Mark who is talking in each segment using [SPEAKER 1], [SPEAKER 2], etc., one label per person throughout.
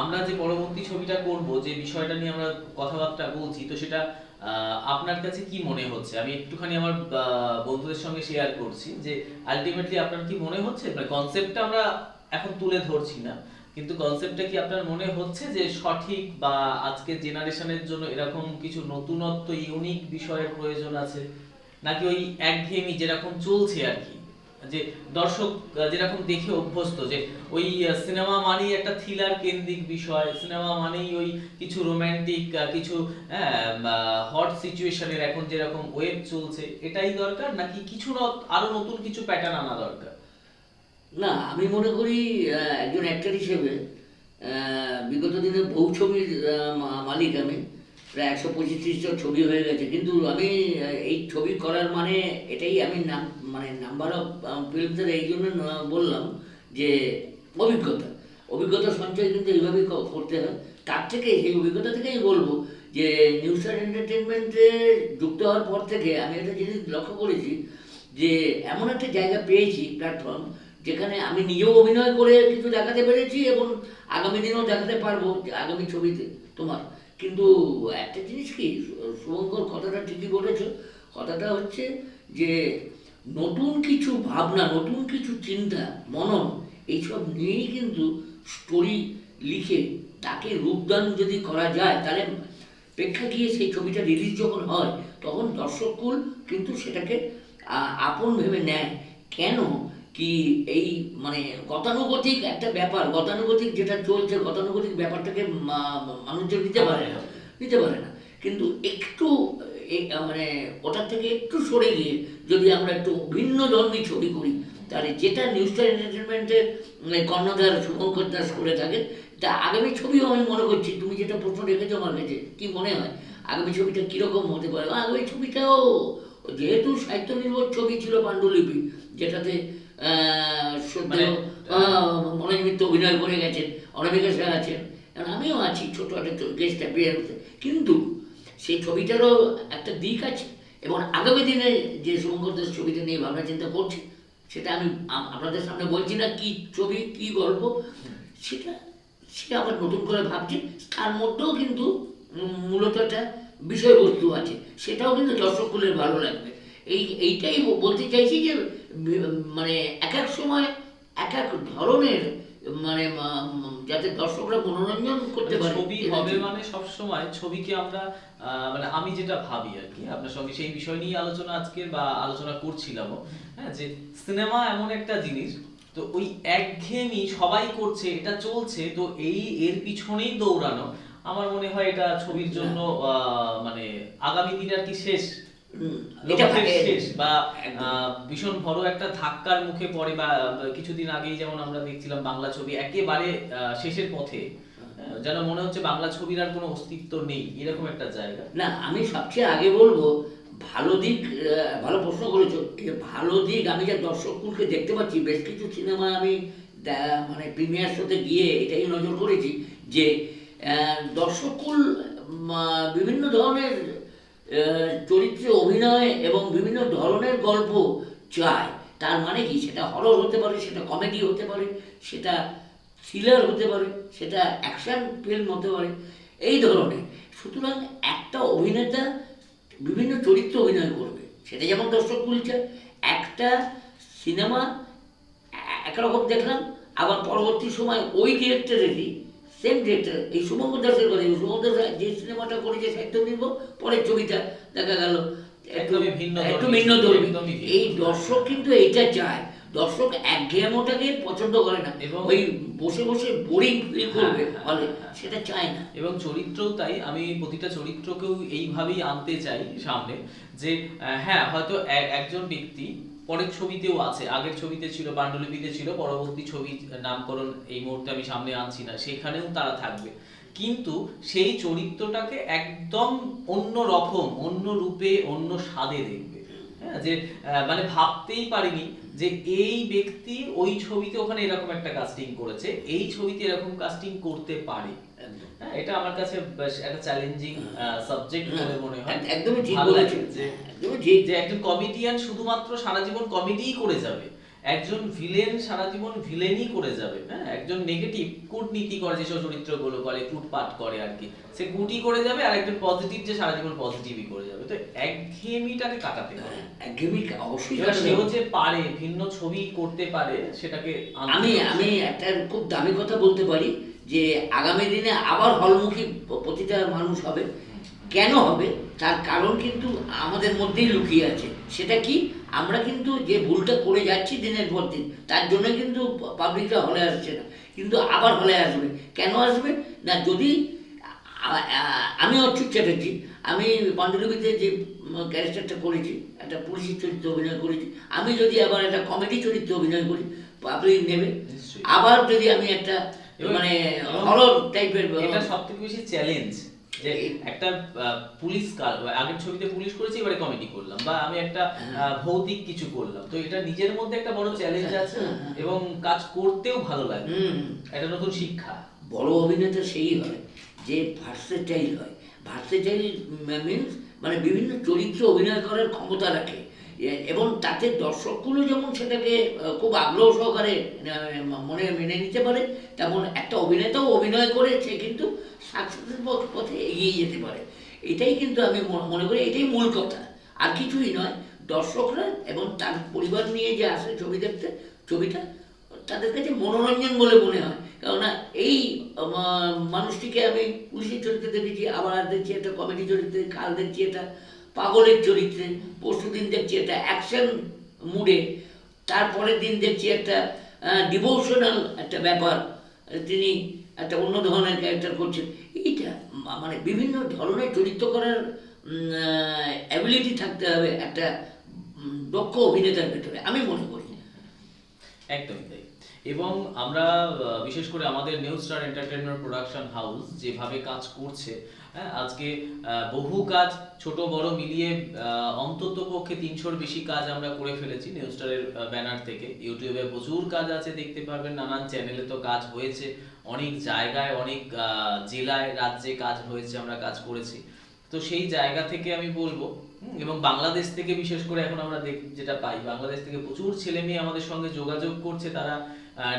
[SPEAKER 1] আমরা যে পরবর্তী ছবিটা করব, যে বিষয়টা নিয়ে আমরা কথাবার্তা বলছি, তো সেটা আপনার কাছে কি মনে হচ্ছে? আমি একটুখানি আমার বন্ধুদের সঙ্গে শেয়ার করছি যে আলটিমেটলি আপনার কি মনে হচ্ছে? মানে কনসেপ্টটা আমরা এখন তুলে ধরছি না, কিন্তু কনসেপ্টটা কি আপনার মনে হচ্ছে যে সঠিক বা আজকের জেনারেশনের জন্য এরকম কিছু নতুনত্ব ইউনিক বিষয়ের প্রয়োজন আছে? নাকি ওই একঘেয়েমি যেরকম চলছে আর কি? যে দর্শক যেরকম দেখে অভ্যস্ত যে ওই সিনেমা মানেই একটা থ্রিলার কেন্দ্রিক বিষয়, সিনেমা মানেই ওই কিছু রোমান্টিক কিছু হট সিচুয়েশনের এখন যেরকম ওয়েব চলছে, এটাই দরকার? নাকি কিছু ন- আরও নতুন কিছু প্যাটার্ন আনা দরকার?
[SPEAKER 2] না, আমি মনে করি একজন অ্যাক্টর হিসেবে বিগত দিনে বহু ছবির মালিক আমি। প্রায় একশো পঁচিশ ছবি হয়ে গেছে। কিন্তু আমি, এই ছবি করার মানে এটাই আমি নাম মানে নাম্বার অফ ফিল্মসের এই জন্য বললাম যে অভিজ্ঞতা। অভিজ্ঞতা সঞ্চয় কিন্তু এইভাবেই করতে হয়। তার থেকে, সেই অভিজ্ঞতা থেকেই বলব যে নিউজ স্টার এন্টারটেনমেন্টে যুক্ত হওয়ার পর থেকে আমি একটা জিনিস লক্ষ্য করেছি যে এমন একটা জায়গা পেয়েছি প্ল্যাটফর্ম যেখানে আমি নিজেও অভিনয় করে কিছু দেখাতে পেরেছি এবং আগামী দিনেও দেখাতে পারব আগামী ছবিতে। তোমার? কিন্তু একটা জিনিস কি, শুভঙ্কর, কথাটা ঠিকই বলেছ। কথাটা হচ্ছে যে, নতুন কিছু ভাবনা, নতুন কিছু চিন্তা, মনন, এইসব নিয়েই কিন্তু স্টোরি লিখে তাকে রূপদান যদি করা যায়, তাহলে প্রেক্ষাগৃহে সেই ছবিটা রিলিজ যখন হয়, তখন দর্শককুল কিন্তু সেটাকে আপন ভেবে নেয়। কেন? কি এই মানে গতানুগতিক একটা ব্যাপার, গতানুগতিক যেটা চলছে, গতানুগতিক ব্যাপারটাকে মানুষজন নিতে পারে না, নিতে পারে না। কিন্তু একটু মানে ওটার থেকে একটু সরে গিয়ে যদি আমরা একটু ভিন্ন ধর্মী ছবি করি, তাহলে যেটা নিউজ স্টার এন্টারটেনমেন্টের কর্ণধার শুভঙ্কর দাস করে থাকেন, তা আগামী ছবিও আমি মনে করছি, তুমি যেটা প্রশ্ন রেখেছো আমার কাছে, কি মনে হয়? আগামী ছবিটা কীরকম হতে পারে? আগামী ছবিটাও, যেহেতু সাহিত্য নির্ভর ছবি ছিল পাণ্ডুলিপি, যেটাতে সদ্য
[SPEAKER 1] মানে,
[SPEAKER 2] মনোজ মিত্র অভিনয় করে গেছেন অনামিকা শাহ আছেন আমিও আছি ছোট একটা গেস্ট অ্যাপিয়ারেন্সে কিন্তু সেই ছবিটারও একটা দিক আছে এবং আগামী দিনে যে শুভঙ্কর দাস ছবিটা নিয়ে ভাবনা চিন্তা করছি সেটা আমি আপনাদের সামনে বলছি না কি ছবি কি গল্প সেটা সে আবার নতুন করে ভাবছে। তার মধ্যেও কিন্তু মূলত একটা বিষয়বস্তু আছে সেটাও কিন্তু দর্শকগুলোর ভালো লাগবে। এই এইটাই বলতে চাইছি যে মানে এক এক সময় এক এক ধরনের মানে যাতে দর্শকরা মনোরঞ্জন করতে
[SPEAKER 1] মানে
[SPEAKER 2] পারে।
[SPEAKER 1] ছবি হবে মানে সব সময় ছবিকে আমরা মানে আমি যেটা ভাবি আর কি আপনার সঙ্গে সেই বিষয় নিয়ে আলোচনা আজকে বা আলোচনা করছিলাম হ্যাঁ যে সিনেমা এমন একটা জিনিস তো ওই একঘেয়েমি সবাই করছে এটা চলছে তো এই এর পিছনেই দৌড়ানো আমার মনে হয় এটা ছবির জন্য আহ, মানে আগামী দিন আর কি শেষ
[SPEAKER 2] এটা
[SPEAKER 1] শেষ বা ভীষণ বড় একটা ধাক্কার মুখে পড়ে বা কিছুদিন আগেই যেমন আমরা দেখছিলাম বাংলা ছবি একেবারে শেষের পথে। যেন মনে হচ্ছে বাংলা ছবির আর কোনো অস্তিত্ব নেই এরকম একটা জায়গা।
[SPEAKER 2] না আমি সবচেয়ে আগে বলব ভালো দিক ভালো প্রশ্ন করেছ। ভালো দিক আমি যা দর্শককুলকে দেখতে পাচ্ছি বেশ কিছু সিনেমা আমি মানে প্রিমিয়ার শোতে গিয়ে এটাই নজর করেছি যে আহ, দর্শককুল বিভিন্ন ধরনের চরিত্রে অভিনয় এবং বিভিন্ন ধরনের গল্প চায়। তার মানে কি? সেটা হরর হতে পারে, সেটা কমেডি হতে পারে, সেটা থ্রিলার হতে পারে, সেটা অ্যাকশন ফিল্ম হতে পারে। এই ধরনের। সুতরাং একটা অভিনেতা বিভিন্ন চরিত্র অভিনয় করবে। সেটা যেমন দর্শক বলছে একটা সিনেমা একরকম দেখলাম, আবার পরবর্তী সময় ওই ডিরেক্টরেরই সেম ডিরেক্টর এই শুভঙ্কর দাসের কথা শুভঙ্কর দাস যে সিনেমাটা করেছে সাহিত্য নির্ভর পরের ছবিটা দেখা গেল একটু
[SPEAKER 1] ভিন্ন ধর্মী।
[SPEAKER 2] এই দর্শক কিন্তু এইটা চায়। দর্শক একঘেয়েমোটাকে পছন্দ করে না।
[SPEAKER 1] এবং-
[SPEAKER 2] ওই বসে বসে বোরিং ফিল করবে
[SPEAKER 1] হ্যাঁ,
[SPEAKER 2] হলে
[SPEAKER 1] হ্যাঁ,
[SPEAKER 2] সেটা চায় না।
[SPEAKER 1] এবং চরিত্রও তাই আমি প্রতিটা চরিত্রকেও এইভাবেই আনতে চাই সামনে যে হ্যাঁ হয়তো একজন ব্যক্তি পরের ছবিতেও আছে, আগের ছবিতে ছিল, পাণ্ডুলিপিতে ছিল, পরবর্তী ছবি নামকরণ এই মুহূর্তে আমি সামনে আনছি না, সেখানেও তারা থাকবে। কিন্তু সেই চরিত্রটাকে একদম অন্য রকম, অন্য রূপে, অন্য স্বাদে দেখবে। হ্যাঁ যে মানে ভাবতেই পারিনি যে এই ব্যক্তি ওই ছবিতে ওখানে এরকম একটা কাস্টিং করেছে এই ছবিতে এরকম কাস্টিং করতে পারে। হ্যাঁ, এটা আমার কাছে বেশ একটা চ্যালেঞ্জিং সাবজেক্ট বলে মনে হয়।
[SPEAKER 2] এক- একদমই ঠিক
[SPEAKER 1] ভালো
[SPEAKER 2] বলেছ।
[SPEAKER 1] লাগে যে
[SPEAKER 2] একদমই ঠিক।
[SPEAKER 1] যে একজন কমেডিয়ান শুধুমাত্র সারা জীবন কমেডিই করে যাবে। একজন ভিলেন সারা জীবন ভিলেনই করে যাবে হ্যাঁ? একজন নেগেটিভ কূটনীতি করে যেসব চরিত্রগুলো করে কুটপাট করে আর কি সে কুটি করে যাবে আর একজন পজিটিভ যে সারা জীবন পজিটিভই করে যাবে। তো একঘেয়েমিটাকে কাটাতে হবে।
[SPEAKER 2] একঘেয়েমি অবশ্যই
[SPEAKER 1] সেও যে পারে ভিন্ন ছবি করতে পারে সেটাকে
[SPEAKER 2] আমি আমি একটা খুব দামি কথা বলতে পারি যে আগামী দিনে আবার হলমুখী প্রতিটা মানুষ হবে। কেন হবে? তার কারণ কিন্তু আমাদের মধ্যেই লুকিয়ে আছে। সেটা কি? আমরা কিন্তু যে ভুলটা করে যাচ্ছি দিনের পর দিন তার জন্য কিন্তু পাবলিকরা হলে আসছে না। কিন্তু আবার হলে আসবে। কেন আসবে? না যদি আমি অচ্যুত চ্যাটার্জি আমি পাণ্ডুলিপিতে যে ক্যারেক্টারটা করেছি একটা পুলিশের চরিত্রে অভিনয় করেছি আমি যদি আবার একটা কমেডি চরিত্রে অভিনয় করি পাবলিক নেবে। আবার যদি আমি একটা মানে হরর টাইপের
[SPEAKER 1] এটা সব থেকে বেশি চ্যালেঞ্জ যে একটা পুলিশ কাল আগের ছবিতে পুলিশ করেছি এবারে কমেডি করলাম বা আমি একটা ভৌতিক কিছু করলাম। তো এটা নিজের মধ্যে একটা বড় চ্যালেঞ্জ আছে এবং কাজ করতেও ভালো লাগে। একটা নতুন শিক্ষা।
[SPEAKER 2] বড় অভিনেতা সেই হয় যে ভার্সেটাইল হয়। ভার্সেটাইল মিনস মানে বিভিন্ন চরিত্র অভিনয় করার ক্ষমতা রাখে। এবং তাতে দর্শকগুলো যেমন সেটাকে খুব আগ্রহ সহকারে মনে মেনে নিতে পারে, তেমন একটা অভিনেতাও অভিনয় করে, সে কিন্তু সাকসেসের পথে এগিয়ে যেতে পারে। এটাই কিন্তু আমি মনে করি, এটাই মূল কথা। আর কিছুই নয়, দর্শকরা এবং তার পরিবার নিয়ে যে আসে ছবি দেখতে, ছবিটা তাদের কাছে মনোরঞ্জন বলে মনে হয়। কেননা এই মানুষটিকে আমি পুলিশের চরিত্রে দেখেছি, আবার দেখছি একটা কমেডি চরিত্রে, কাল দেখছি এটা। পাগলের চরিত্রে। পরশু দিন দেখছি একটা অ্যাকশন মুডে তারপরের দিন দেখছি একটা ডিভোশনাল একটা ব্যাপার। তিনি একটা অন্য ধরনের ক্যারেক্টার করছেন। এইটা মানে বিভিন্ন ধরনের চরিত্র করার অ্যাবিলিটি থাকতে হবে একটা দক্ষ অভিনেতার ভেতরে। আমি মনে করি
[SPEAKER 1] একদমই তাই। এবং আমরা বিশেষ করে আমাদের New Star Entertainment production house যেভাবে কাজ করছে হ্যাঁ আজকে বহু কাজ, ছোট, বড় মিলিয়ে অন্তত পক্ষে তিনশোর বেশি কাজ আমরা করে ফেলেছি নিউ স্টারের ব্যানার থেকে। ইউটিউবে প্রচুর কাজ আছে, দেখতে পারবেন, নানান চ্যানেলে তো কাজ হয়েছে। অনেক জায়গায়, অনেক জেলায়, রাজ্যে কাজ হয়েছে, আমরা কাজ করেছি। তো সেই জায়গা থেকে আমি বলব এবং বাংলাদেশ থেকে বিশেষ করে এখন আমরা যেটা পাই, বাংলাদেশ থেকে প্রচুর ছেলে মেয়ে আমাদের সঙ্গে যোগাযোগ করছে, তারা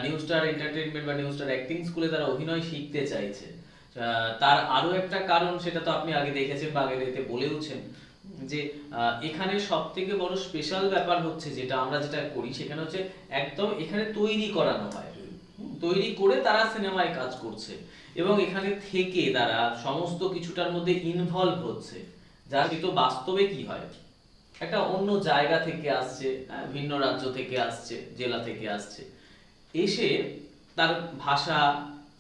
[SPEAKER 1] নিউ স্টার এন্টারটেনমেন্ট বা নিউ স্টার অ্যাক্টিং স্কুলে তারা অভিনয় শিখতে চাইছে। তার আরও একটা কারণ সেটা তো আপনি আগে দেখেছেন বা আগে বলেওছেন যে এখানে সব থেকে বড় স্পেশাল ব্যাপার হচ্ছে যেটা আমরা যেটা করি সেখানে হচ্ছে একদম এখানে তৈরি করানো হয়। তৈরি করে তারা সিনেমায় কাজ করছে এবং এখানে থেকে তারা সমস্ত কিছুটার মধ্যে ইনভলভ হচ্ছে। যার কিন্তু বাস্তবে কি হয়? একটা অন্য জায়গা থেকে আসছে হ্যাঁ, ভিন্ন রাজ্য থেকে আসছে জেলা থেকে আসছে। এসে তার ভাষা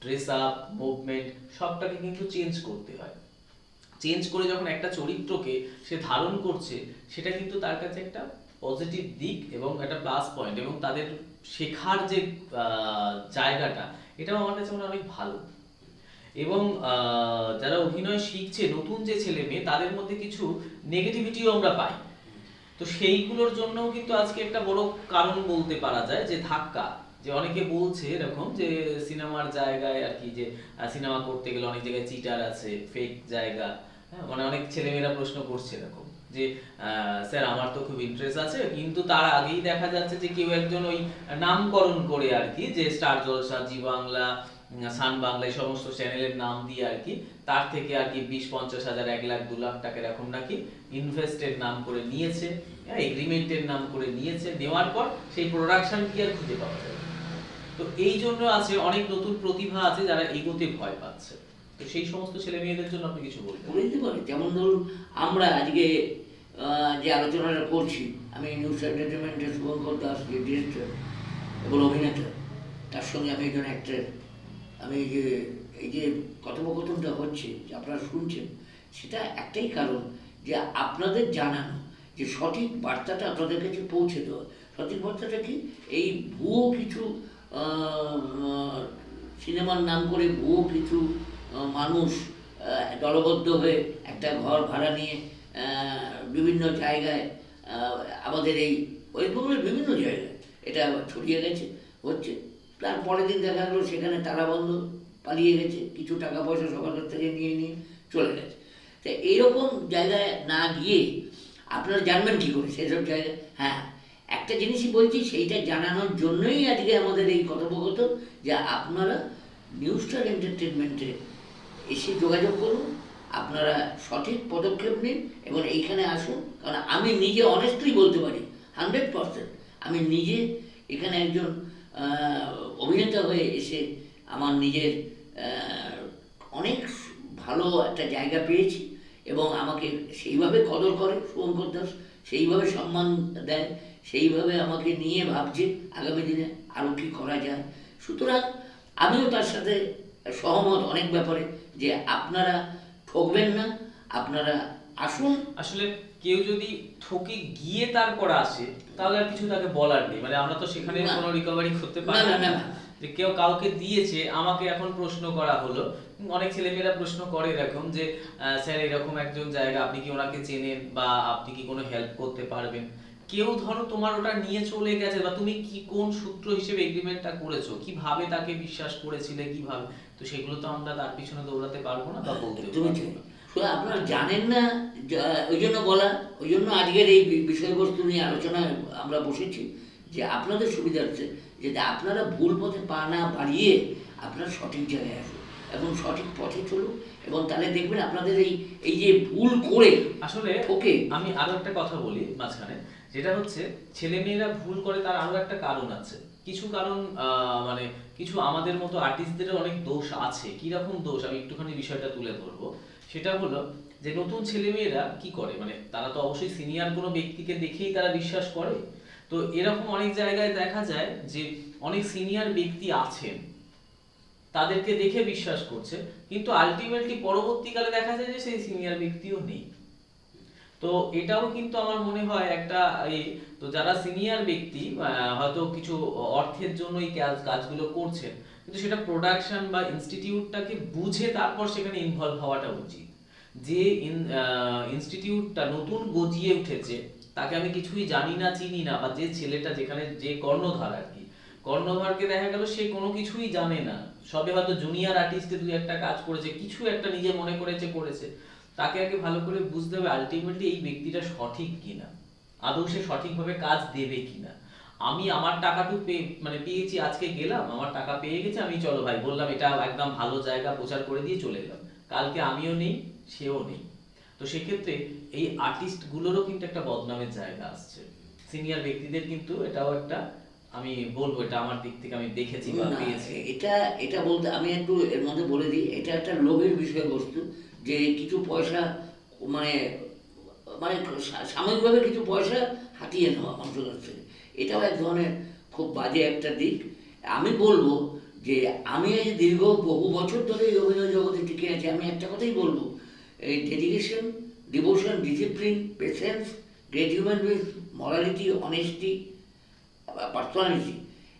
[SPEAKER 1] ড্রেস আপ মুভমেন্ট সবটাকে কিন্তু চেঞ্জ করতে হয়। চেঞ্জ করে যখন একটা চরিত্রকে সে ধারণ করছে, সেটা কিন্তু তার কাছে একটা পজিটিভ দিক এবং একটা প্লাস পয়েন্ট এবং তাদের শেখার যে জায়গাটা, এটাও আমার কাছে মনে অনেক ভালো। এবং যারা অভিনয় শিখছে, নতুন যে ছেলে মেয়ে, তাদের মধ্যে কিছু নেগেটিভিটিও আমরা পাই। তো সেইগুলোর জন্যও কিন্তু আজকে একটা বড় কারণ বলতে পারা যায় যে ধাক্কা। যে অনেকে বলছে এরকম যে সিনেমার জায়গায় আর কি যে সিনেমা করতে গেলে অনেক জায়গায় চিটার আছে ফেক জায়গা হ্যাঁ মানে অনেক ছেলেমেয়েরা প্রশ্ন করছে এরকম যে স্যার আমার তো খুব ইন্টারেস্ট আছে, কিন্তু তার আগেই দেখা যাচ্ছে যে কেউ একজন ওই নামকরণ করে আর কি, যে Star Jalsha, Zee Bangla Sun Bangla, এই সমস্ত চ্যানেলের নাম দিয়ে আর কি, তার থেকে আর কি বিশ, পঞ্চাশ হাজার, এক লাখ, দু লাখ টাকা এখন নাকি ইনভেস্টের নাম করে নিয়েছে এগ্রিমেন্টের নাম করে নিয়েছে, নেওয়ার পর সেই প্রোডাকশন কি আর খুঁজে পাওয়া না। তো এই জন্য আছে অনেক নতুন প্রতিভা আছে যারা এগোতে ভয় পাচ্ছে। তো সেই সমস্ত ছেলে মেয়েদের জন্য আপনি কিছু বলবেন?
[SPEAKER 2] পারে। যেমন ধরুন, আমরা আজকে যে আলোচনাটা করছি, আমি নিউজ এন্টারটেনমেন্টের শুভঙ্কর দাস যে ডিরেক্টর এবং অভিনেতা, তার সঙ্গে আমি একজন অ্যাক্টর আমি এই যে এই যে কথোপকথনটা হচ্ছে, যে আপনারা শুনছেন, সেটা একটাই কারণ যে আপনাদের জানানো, যে সঠিক বার্তাটা আপনাদের কাছে পৌঁছে দেওয়া, সঠিক বার্তাটা কি? এই ভুয়ো কিছু সিনেমার নাম করে বহু কিছু মানুষ দলবদ্ধ হয়ে একটা ঘর ভাড়া নিয়ে বিভিন্ন জায়গায় আমাদের এই ওয়েস্টবেঙ্গলের বিভিন্ন জায়গায় এটা ছড়িয়ে গেছে, হচ্ছে। তার পরের দিন দেখা গেলো সেখানে তালাবন্ধ পালিয়ে গেছে, কিছু টাকা পয়সা সবার কাছ থেকে নিয়ে নিয়ে চলে গেছে। তো এইরকম জায়গায় না গিয়ে আপনারা জানবেন কী করে সেসব জায়গায়? হ্যাঁ একটা জিনিসই বলছি, সেইটা জানানোর জন্যই আজকে আমাদের এই কথোপকথন, যে আপনারা নিউ এন্টারটেনমেন্টে এসে যোগাযোগ করুন, আপনারা সঠিক পদক্ষেপ নিন এবং এইখানে আসুন, কারণ আমি নিজে অনেস্টলি বলতে পারি হান্ড্রেড পারসেন্ট আমি নিজে এখানে একজন অভিনেতা হয়ে এসে আমার নিজের অনেক ভালো একটা জায়গা পেয়েছি এবং আমাকে সেইভাবে কদর করে, শুভঙ্কর দাস সেইভাবে সম্মান দেয় সেইভাবে আমাকে নিয়ে ভাবছে আগামী দিনে আরও কী করা যায়। সুতরাং আমিও তার সাথে সহমত অনেক ব্যাপারে যে আপনারা ঠকবেন না আপনারা আসুন।
[SPEAKER 1] আসলে কেউ যদি ঠকে গিয়ে তারপর আসে তাহলে আর কিছু তাকে বলার নেই। মানে আমরা তো সেখানে কোনো রিকভারি করতে পারি
[SPEAKER 2] না।
[SPEAKER 1] যে কেউ কাউকে দিয়েছে আমাকে এখন প্রশ্ন করা হলো। অনেক ছেলেমেয়েরা প্রশ্ন করে এরকম যে স্যার এরকম একজন জায়গা আপনি কি ওনাকে চেনেন বা আপনি কি কোনো হেল্প করতে পারবেন? কেউ ধরো তোমার ওটা নিয়ে চলে গেছে বা তুমি কি কোন সূত্র হিসেবে এগ্রিমেন্টটা করেছ? কীভাবে তাকে বিশ্বাস করেছিলে কীভাবে? তো সেগুলো তো আমরা তার পিছনে দৌড়াতে পারব না বা বলতে
[SPEAKER 2] শুধু আপনারা জানেন না ওই জন্য বলা ওই জন্য আজকের এই বিষয়বস্তু নিয়ে আলোচনায় আমরা বসেছি যে আপনাদের সুবিধার্থে যে আপনারা ভুল পথে পা না বাড়িয়ে আপনারা সঠিক জায়গায় আসুন এবং সঠিক পথে চলুন এবং তাহলে দেখবেন আপনাদের এই এই যে ভুল করে
[SPEAKER 1] আসলে
[SPEAKER 2] ওকে
[SPEAKER 1] আমি আরও একটা কথা বলি মাঝখানে। যেটা হচ্ছে ছেলে মেয়েরা ভুল করে তার আরও একটা কারণ আছে। কিছু কারণ মানে কিছু আমাদের মতো আর্টিস্টদের অনেক দোষ আছে। কি রকম দোষ? আমি একটুখানি বিষয়টা তুলে ধরবো। সেটা হলো যে, নতুন ছেলেমেয়েরা কি করে? মানে তারা তো অবশ্যই সিনিয়র কোনো ব্যক্তিকে দেখেই তারা বিশ্বাস করে। তো এরকম অনেক জায়গায় দেখা যায় যে, অনেক সিনিয়র ব্যক্তি আছেন। তাদেরকে দেখে বিশ্বাস করছে। কিন্তু আলটিমেটলি পরবর্তীকালে দেখা যায় যে, সেই সিনিয়র ব্যক্তিও নেই। তো এটাও কিন্তু আমার মনে হয় একটা, এই, তো যারা সিনিয়র ব্যক্তি হয়তো কিছু অর্থের জন্য এই কাজগুলো করছেন, কিন্তু সেটা প্রোডাকশন বা ইনস্টিটিউটটাকে বুঝে তারপর সেখানে ইনভলভ হওয়াটা উচিত। যে ইনস্টিটিউটটা নতুন গজিয়ে উঠেছে, তাকে আমি কিছুই জানি না, চিনি না, বা যে ছেলেটা যেখানে যে কর্ণধার আর কি, কর্ণধারকে দেখা গেল সে কোনো কিছুই জানে না। সবে হয়তো জুনিয়র আর্টিস্টে দুই একটা কাজ করেছে, কিছু একটা নিজে মনে করেছে করেছে। তাকে আগে ভালো করে বুঝতে হবে আলটিমেটলি এই ব্যক্তিটা সঠিক কিনা। আদৌ সে সঠিকভাবে কাজ দেবে কিনা। আমি আমার টাকাটু পেয়ে মানে পেয়েছি আজকে গেলাম আমার টাকা পেয়ে গেছে আমি চলো ভাই বললাম এটা একদম ভালো জায়গা প্রচার করে দিয়ে চলে গেলাম কালকে আমিও নেই সেও নেই। তো সেক্ষেত্রে এই আর্টিস্ট গুলোরও কিন্তু একটা বদনামের জায়গা আসছে। সিনিয়র ব্যক্তিদের কিন্তু এটাও একটা আমি বলব এটা আমার দিক থেকে আমি দেখেছি বা পেয়েছি।
[SPEAKER 2] এটা এটা বলতে আমি একটু এর মধ্যে বলে দিই এটা একটা লোভের বিষয়বস্তু। যে কিছু পয়সা মানে মানে সাময়িকভাবে কিছু পয়সা হাতিয়ে নেওয়া কাছ থেকে এটাও এক ধরনের খুব বাজে একটা দিক। আমি বলব যে আমি এই দীর্ঘ বহু বছর ধরে এই অভিনয় জগতে টিকে আছি। আমি একটা কথাই বলব, এই dedication devotion discipline patience great human beings morality honesty personality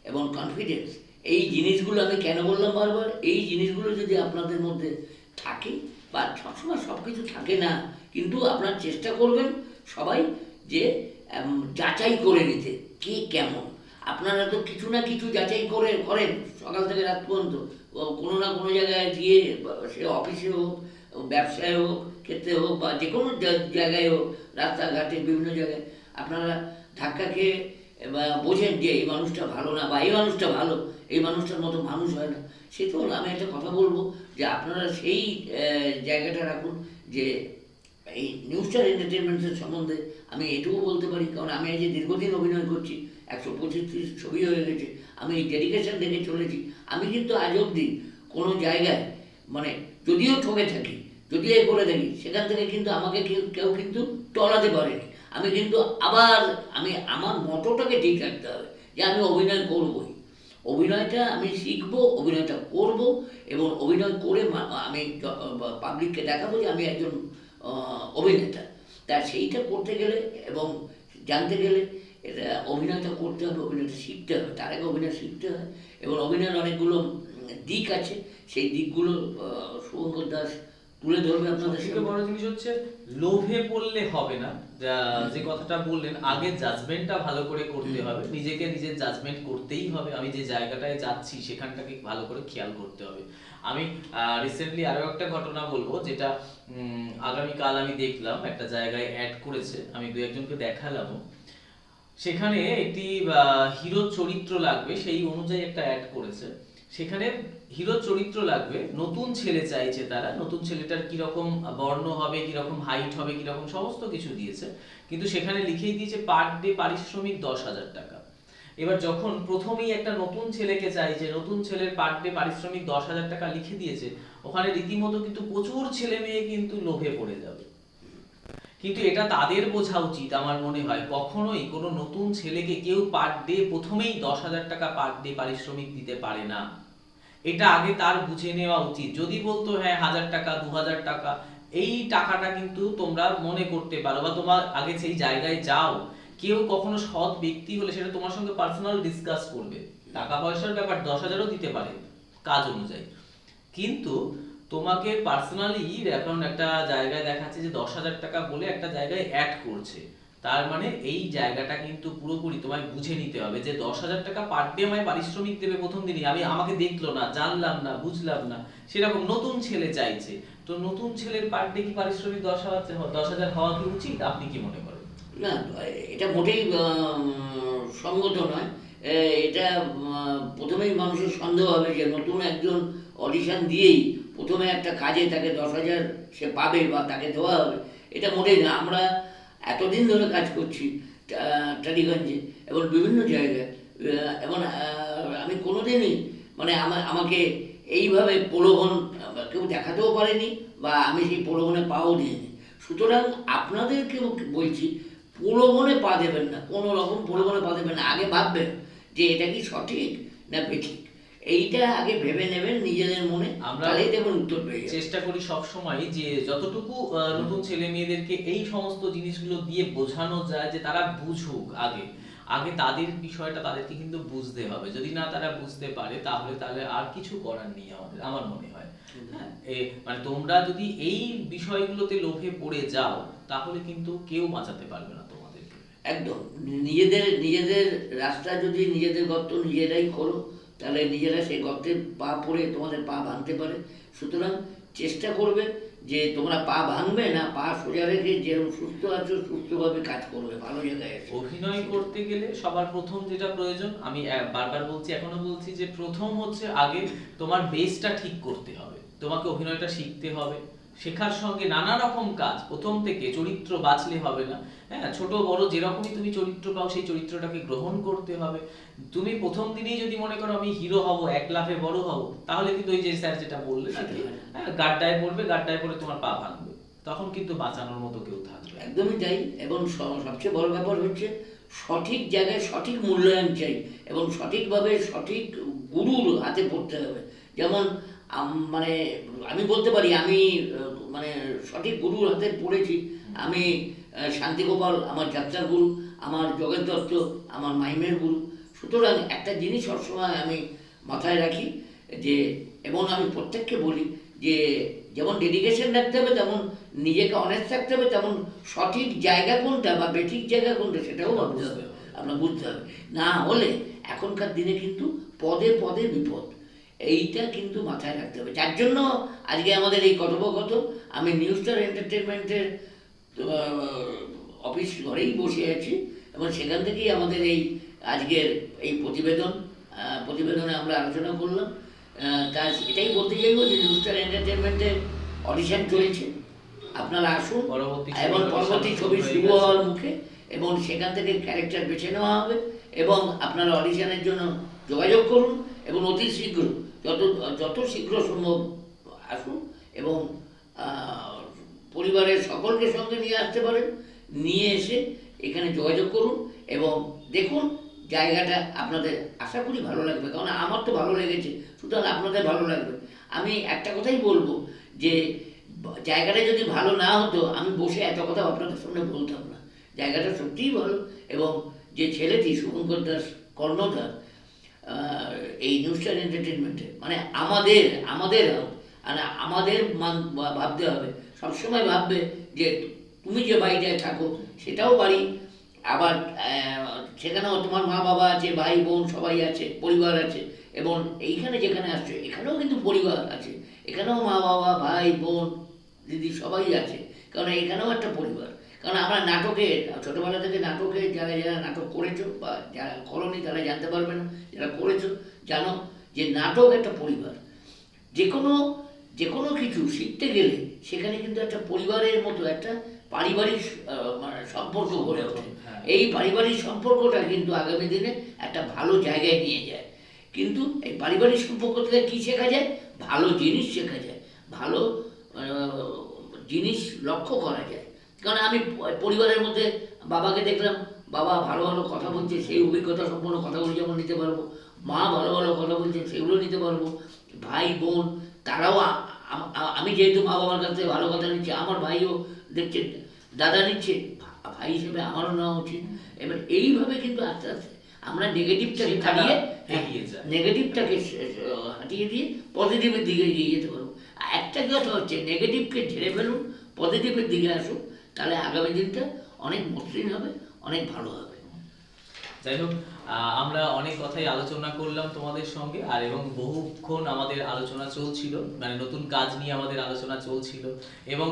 [SPEAKER 2] এবং কনফিডেন্স এই জিনিসগুলো আমি কেন বললাম বারবার? এই জিনিসগুলো যদি আপনাদের মধ্যে থাকে বা সবসময় সব কিছু থাকে না। কিন্তু আপনার চেষ্টা করবেন সবাই যে যাচাই করে নিতে, কে কেমন। আপনারা তো কিছু না কিছু যাচাই করে করেন সকাল থেকে রাত পর্যন্ত। কোনো না কোনো জায়গায় গিয়ে সে অফিসে হোক, ব্যবসায় হোক, ক্ষেত্রে হোক বা যে কোনো জায়গায় হোক, রাস্তাঘাটে বিভিন্ন জায়গায়, আপনারা ধাক্কা খেয়ে বোঝেন যে এই মানুষটা ভালো না বা এই মানুষটা ভালো। এই মানুষটার মতো মানুষ হয় না। সে তো আমি একটা কথা বলব যে আপনারা সেই জায়গাটা রাখুন যে এই নিউজ স্টার এন্টারটেনমেন্টের সম্বন্ধে আমি এটুকু বলতে পারি, কারণ আমি এই যে দীর্ঘদিন অভিনয় করছি, একশো পঁচিশ ছবি হয়ে গেছে, আমি এই ডেডিকেশন দেখে চলেছি। আমি কিন্তু আজ অবধি কোনো জায়গায় মানে যদিও ঠকে থাকি, যদিও এ করে থাকি, সেখান থেকে কিন্তু আমাকে কেউ কেউ কিন্তু টলাতে পারেনি। আমি কিন্তু আবার, আমি, আমার মতোটাকে ঠিক রাখতে হবে যে আমি অভিনয় করবই। অভিনয়টা আমি শিখব, অভিনয়টা করব এবং অভিনয় করে আমি পাবলিককে দেখাবো যে আমি একজন অভিনেতা। তা সেইটা করতে গেলে এবং জানতে গেলে এটা অভিনয়টা করতে হবে, অভিনয়টা শিখতে হবে। তার আগে অভিনয় শিখতে হয় এবং অভিনয়ের অনেকগুলো দিক আছে। সেই দিকগুলো শুভঙ্কর দাস তুলে ধরবে আপনাদের
[SPEAKER 1] সবথেকে বড় জিনিস হচ্ছে লোভে পড়লে হবে না। যা- কথাটা বললেন আগে জাজমেন্টটা ভালো করে করতে হবে। নিজেকে নিজের জাজমেন্ট করতেই হবে। আমি যে জায়গাটায় যাচ্ছি সেখানটাকে ভালো করে খেয়াল করতে হবে। আমি রিসেন্টলি আরও একটা ঘটনা বলব যেটা আগামীকাল আমি দেখলাম একটা জায়গায় অ্যাড করেছে। আমি দু একজনকে দেখালাম সেখানে একটি আহ, হিরো চরিত্র লাগবে সেই অনুযায়ী একটা অ্যাড করেছে। সেখানে হিরো চরিত্র লাগবে, নতুন ছেলে চাইছে তারা, নতুন ছেলেটার কীরকম বর্ণ হবে, কীরকম হাইট হবে, কীরকম সমস্ত কিছু দিয়েছে, কিন্তু সেখানে লিখেই দিয়েছে পার ডে পারিশ্রমিক দশ হাজার টাকা। এবার যখন প্রথমেই একটা নতুন ছেলেকে চাইছে, নতুন ছেলের পার ডে পারিশ্রমিক দশ হাজার টাকা লিখে দিয়েছে, ওখানে রীতিমতো কিন্তু প্রচুর ছেলে মেয়ে কিন্তু লোভে পড়ে যাবে। কিন্তু এটা তাদের বোঝা উচিত, আমার মনে হয়। কখনোই কোনো নতুন ছেলেকে কেউ পার ডে প্রথমেই দশ হাজার টাকা পার ডে পারিশ্রমিক দিতে পারে না। এটা আগে তার বুঝে নেওয়া উচিত। যদি বলতো হ্যাঁ হাজার টাকা, দু হাজার টাকা, এই টাকাটা কিন্তু তোমরা মনে করতে পারো বা তোমার আগে সেই জায়গায় যাও। কেউ কখনো সৎ ব্যক্তি হলে সেটা তোমার সঙ্গে পার্সোনাল ডিসকাস করবে। টাকা পয়সার ব্যাপার দশ হাজারও দিতে পারে, কাজ অনুযায়ী। কিন্তু তোমাকে পার্সোনালি এখন একটা জায়গায় দেখাচ্ছে যে দশ হাজার টাকা বলে একটা জায়গায় অ্যাড করছে। তার মানে এই জায়গাটা কিন্তু পুরোপুরি তোমায় বুঝে নিতে হবে যে দশ হাজার টাকা পার ডে আমায় পারিশ্রমিক দেবে প্রথম দিনই। আমি আমাকে দেখল না, জানলাম না, বুঝলাম না। সেরকম নতুন ছেলে চাইছে। তো নতুন ছেলের পার ডে কি পারিশ্রমিক দশ হাজার দশ হাজার হওয়া কি উচিত? আপনি কি মনে করেন?
[SPEAKER 2] না, এটা মোটেই সঙ্গত নয়। এটা প্রথমেই মানুষের সন্দেহ হবে যে নতুন একজন অডিশন দিয়েই প্রথমে একটা কাজে তাকে দশ হাজার সে পাবে বা তাকে দেওয়া হবে, এটা মোটেই না। আমরা এতদিন ধরে কাজ করছি টালিগঞ্জে এবং বিভিন্ন জায়গায়। এবং আমি কোনোদিনই মানে আমা- আমাকে এইভাবে প্রলোভন কেউ দেখাতেও পারেনি বা আমি সেই প্রলোভনে পাও দিইনি। সুতরাং আপনাদেরকেও বলছি, প্রলোভনে পা দেবেন না, কোনো রকম প্রলোভনে পা দেবেন না। আগে ভাববেন যে এটা কি সঠিক না বেঠিক। এইটা আগে ভেবে নেবেন নিজেদের মনে
[SPEAKER 1] আমরা-
[SPEAKER 2] তাহলেই দেখুন উত্তর পেয়ে।
[SPEAKER 1] চেষ্টা করি সব সময় যে যতটুকু নতুন ছেলে মেয়েদেরকে এই সমস্ত জিনিসগুলো দিয়ে বোঝানো যায় যে তারা বুঝুক আগে। আগে তাদের বিষয়টা তাদেরকে কিন্তু বুঝতে হবে। যদি না তারা বুঝতে পারে তাহলে তাহলে আর কিছু করার নেই আমাদের আমার মনে হয়। হ্যাঁ? মানে তোমরা যদি এই বিষয়গুলোতে লোভে পড়ে যাও তাহলে কিন্তু কেউ বাঁচাতে পারবে না তোমাদেরকে।
[SPEAKER 2] একদম। নিজেদের নিজেদের রাস্তা যদি নিজেদের গর্ত নিজেরাই খোলো তাহলে নিজেরা সেই গর্তে পা পড়ে তোমাদের পা ভাঙতে পারে। সুতরাং চেষ্টা করবে যে তোমরা পা ভাঙবে না, পা সোজা রেখে যেরকম সুস্থ আছো, সুস্থভাবে কাজ করবে, ভালো জায়গায়
[SPEAKER 1] অভিনয় করতে গেলে সবার প্রথম যেটা প্রয়োজন, আমি বারবার বলছি, এখনও বলছি যে প্রথম হচ্ছে আগে তোমার বেসটা ঠিক করতে হবে। তোমাকে অভিনয়টা শিখতে হবে। শেখার সঙ্গে নানা রকম কাজ। প্রথম থেকে চরিত্র বাছলে হবে না। হ্যাঁ ছোট বড় যেরকমই তুমি চরিত্র পাও সেই চরিত্রটাকে গ্রহণ করতে হবে। তুমি প্রথম দিনেই যদি মনে করো আমি হিরো হব এক লাফে বড় হব তাহলে কিন্তু ওই যে স্যার যেটা বললেন আর কি, হ্যাঁ গাড্ডায় পড়বে গাড্ডায় পড়ে তোমার পা ভাঙবে। তখন কিন্তু বাঁচানোর মতো কেউ থাকবে
[SPEAKER 2] একদমই তাই। এবং সবচেয়ে বড় ব্যাপার হচ্ছে সঠিক জায়গায় সঠিক মূল্যায়ন চাই। এবং সঠিকভাবে সঠিক গুরুর হাতে পড়তে হবে। যেমন মানে আমি বলতে পারি আমি মানে সঠিক গুরুর হাতে পড়েছি। আমি শান্তিগোপাল আমার যাত্রার গুরু আমার জগৎ দত্ত আমার মাইমের গুরু। সুতরাং একটা জিনিস সবসময় আমি মাথায় রাখি যে এবং আমি প্রত্যেককে বলি যে যেমন ডেডিকেশন রাখতে হবে তেমন নিজেকে অনেস্ট থাকতে হবে তেমন সঠিক জায়গা কোনটা বা বেঠিক জায়গা কোনটা সেটাও ভাবতে হবে। আপনার বুঝতে হবে। না হলে এখনকার দিনে কিন্তু পদে পদে বিপদ। এইটা কিন্তু মাথায় রাখতে হবে। যার জন্য আজকে আমাদের এই কথোপকথন আমি নিউ স্টার এন্টারটেনমেন্টের অফিস ঘরেই বসে আছি এবং সেখান থেকেই আমাদের এই আজকের এই প্রতিবেদন প্রতিবেদনে আমরা আলোচনা করলাম। তা এটাই বলতে চাইব যে নিউ স্টার এন্টারটেনমেন্টের অডিশন চলছে। আপনারা আসুন
[SPEAKER 1] পরবর্তী
[SPEAKER 2] এবং পরবর্তী ছবি শুরু হওয়ার মুখে এবং সেখান থেকে ক্যারেক্টার বেছে নেওয়া হবে এবং আপনারা অডিশনের জন্য যোগাযোগ করুন এবং অতি শীঘ্র যত যত শীঘ্র সম্ভব আসুন এবং পরিবারের সকলকে সঙ্গে নিয়ে আসতে পারেন, নিয়ে এসে এখানে যোগাযোগ করুন এবং দেখুন জায়গাটা আপনাদের আশা করি ভালো লাগবে, কারণ আমার তো ভালো লেগেছে, সুতরাং আপনাদের ভালো লাগবে। আমি একটা কথাই বলব যে, জায়গাটা যদি ভালো না হতো, আমি বসে এত কথা আপনাদের সামনে বলতাম না। জায়গাটা সত্যিই ভালো এবং যে ছেলেটি, শুভঙ্কর দাস কর্ণধার এই নিউজ স্টার এন্টারটেনমেন্টে মানে আমাদের আমাদের মানে আমাদের মান ভাবতে হবে। সবসময় ভাববে যে, তুমি যে বাড়িটায় থাকো, সেটাও বাড়ি। আবার সেখানেও তোমার মা বাবা আছে, ভাই, বোন সবাই আছে, পরিবার আছে। এবং এইখানে যেখানে আসছে, এখানেও কিন্তু পরিবার আছে। এখানেও মা বাবা, ভাই, বোন, দিদি সবাই আছে। কারণ এখানেও একটা পরিবার। কারণ আমরা নাটকে ছোটোবেলা থেকে নাটকে যারা যারা নাটক করেছ বা যারা করনি তারা জানতে পারবে না যারা করেছ জানো যে নাটক একটা পরিবার। যে কোনো যে কোনো কিছু শিখতে গেলে সেখানে কিন্তু একটা পরিবারের মতো একটা পারিবারিক মানে সম্পর্ক গড়ে ওঠে।
[SPEAKER 1] হ্যাঁ।
[SPEAKER 2] এই পারিবারিক সম্পর্কটা কিন্তু আগামী দিনে একটা ভালো জায়গায় নিয়ে যায়। কিন্তু এই পারিবারিক সম্পর্ক থেকে কী শেখা যায়? ভালো জিনিস শেখা যায়। ভালো জিনিস লক্ষ্য করা যায়। কারণ আমি পরিবারের মধ্যে বাবাকে দেখলাম বাবা ভালো ভালো কথা বলছে সেই অভিজ্ঞতা সম্পন্ন কথাগুলো যেমন নিতে পারব মা ভালো ভালো কথা বলছে সেগুলো নিতে পারব। ভাই বোন তারাও আমি যেহেতু মা বাবার কাছ থেকে ভালো কথা নিচ্ছি আমার ভাইও দেখছে দাদা নিচ্ছে ভাই হিসেবে আমারও নেওয়া উচিত। এবার এইভাবে কিন্তু আস্তে আস্তে আমরা নেগেটিভটাকে হারিয়ে নেগেটিভটাকে হাঁটিয়ে দিয়ে পজিটিভের দিকে এগিয়ে যেতে পারব। আর একটা কথা হচ্ছে নেগেটিভকে ঝেড়ে ফেলুন পজিটিভের দিকে আসুন। তাহলে আগামী দিনটা অনেক মসৃণ হবে, অনেক ভালো হবে।
[SPEAKER 1] যাই হোক আমরা অনেক কথাই আলোচনা করলাম তোমাদের সঙ্গে, আর এবং বহুক্ষণ আমাদের আলোচনা চলছিল মানে নতুন কাজ নিয়ে আমাদের আলোচনা চলছিল, এবং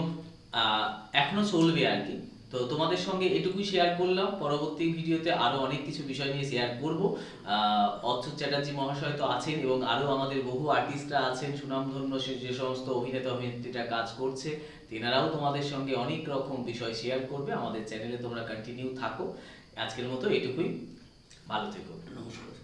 [SPEAKER 1] এখনও চলবে আর কি। তো তোমাদের সঙ্গে এটুকুই শেয়ার করলাম, পরবর্তী ভিডিওতে আরও অনেক কিছু বিষয় নিয়ে শেয়ার করব। অচ্যুত চ্যাটার্জি মহাশয় তো আছেন, এবং আরও আমাদের বহু আর্টিস্টরা আছেন, সুনামধন্য যে সমস্ত অভিনেতা, অভিনেত্রীরা কাজ করছে। তেনারাও তোমাদের সঙ্গে অনেক রকম বিষয় শেয়ার করবে। আমাদের চ্যানেলে তোমরা কন্টিনিউ থাকো। আজকের মতো এটুকুই। ভালো থেকো।
[SPEAKER 2] নমস্কার।